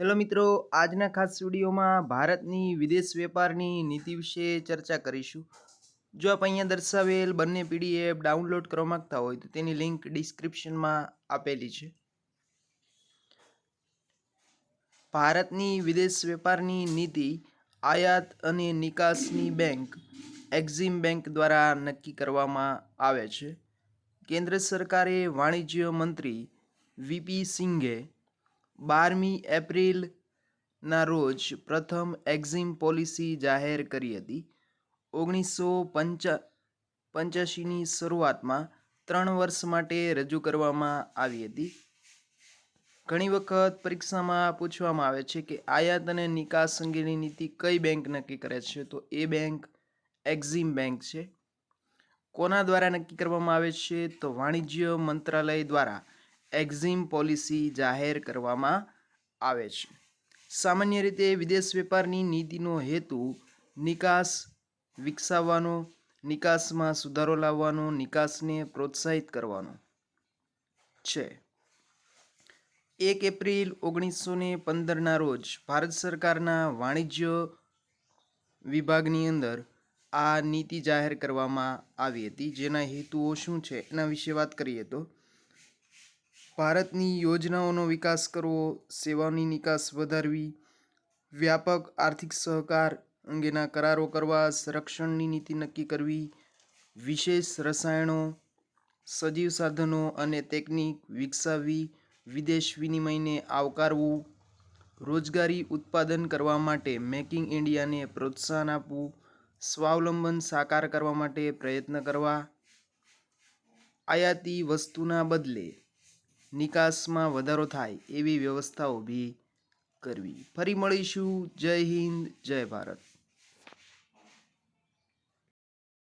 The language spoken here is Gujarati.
હેલો મિત્રો, આજના ખાસ વિડીયોમાં ભારતની વિદેશ વેપારની નીતિ વિશે ચર્ચા કરીશું. જો આપ અહીંયા દર્શાવેલ બંને પીડીએફ ડાઉનલોડ કરવા માંગતા હોય તો તેની લિંક ડિસ્ક્રિપ્શનમાં આપેલી છે. ભારતની વિદેશ વેપારની નીતિ આયાત અને નિકાસની બેંક, એક્ઝિમ બેંક દ્વારા નક્કી કરવામાં આવે છે. કેન્દ્ર સરકારે વાણિજ્ય મંત્રી વીપી સિંઘે બારમી એપ્રિલના રોજ પ્રથમ એક્ઝિમ પોલિસી જાહેર કરી હતી. ઓગણીસો પંચા પંચ્યાસીની શરૂઆતમાં ત્રણ વર્ષ માટે રજૂ કરવામાં આવી હતી. ઘણી વખત પરીક્ષામાં પૂછવામાં આવે છે કે આયાત અને નિકાસ અંગેની નીતિ કઈ બેંક નક્કી કરે છે? તો એ બેંક એક્ઝિમ બેંક છે. કોના દ્વારા નક્કી કરવામાં આવે છે? તો વાણિજ્ય મંત્રાલય દ્વારા એક્ઝિમ પોલિસી જાહેર કરવામાં આવે છે. સામાન્ય રીતે વિદેશ વેપારની નીતિનો હેતુ નિકાસ વિકસાવવાનો, નિકાસમાં સુધારો લાવવાનો, નિકાસને પ્રોત્સાહિત કરવાનો છે. એક એપ્રિલ ઓગણીસો ને પંદરના રોજ ભારત સરકારના વાણિજ્ય વિભાગની અંદર આ નીતિ જાહેર કરવામાં આવી હતી. જેના હેતુઓ શું છે એના વિશે વાત કરીએ તો ભારતની યોજનાઓનો વિકાસ કરવો, સેવાની નિકાસ વધારવી, વ્યાપક આર્થિક સહકાર અંગેના કરારો કરવા, સંરક્ષણની નીતિ નક્કી કરવી, વિશેષ રસાયણો, સજીવ સાધનો અને ટેકનિક વિકસાવવી, વિદેશ વિનિમયને આવકારવું, રોજગારી ઉત્પાદન કરવા માટે મેકિંગ ઇન્ડિયાને પ્રોત્સાહન આપવું, સ્વાવલંબન સાકાર કરવા માટે પ્રયત્ન કરવા, આયાતી વસ્તુના બદલે નિકાસમાં વધારો થાય એવી વ્યવસ્થા ઊભી કરવી. ફરી મળીશું. જય હિન્દ જય ભારત.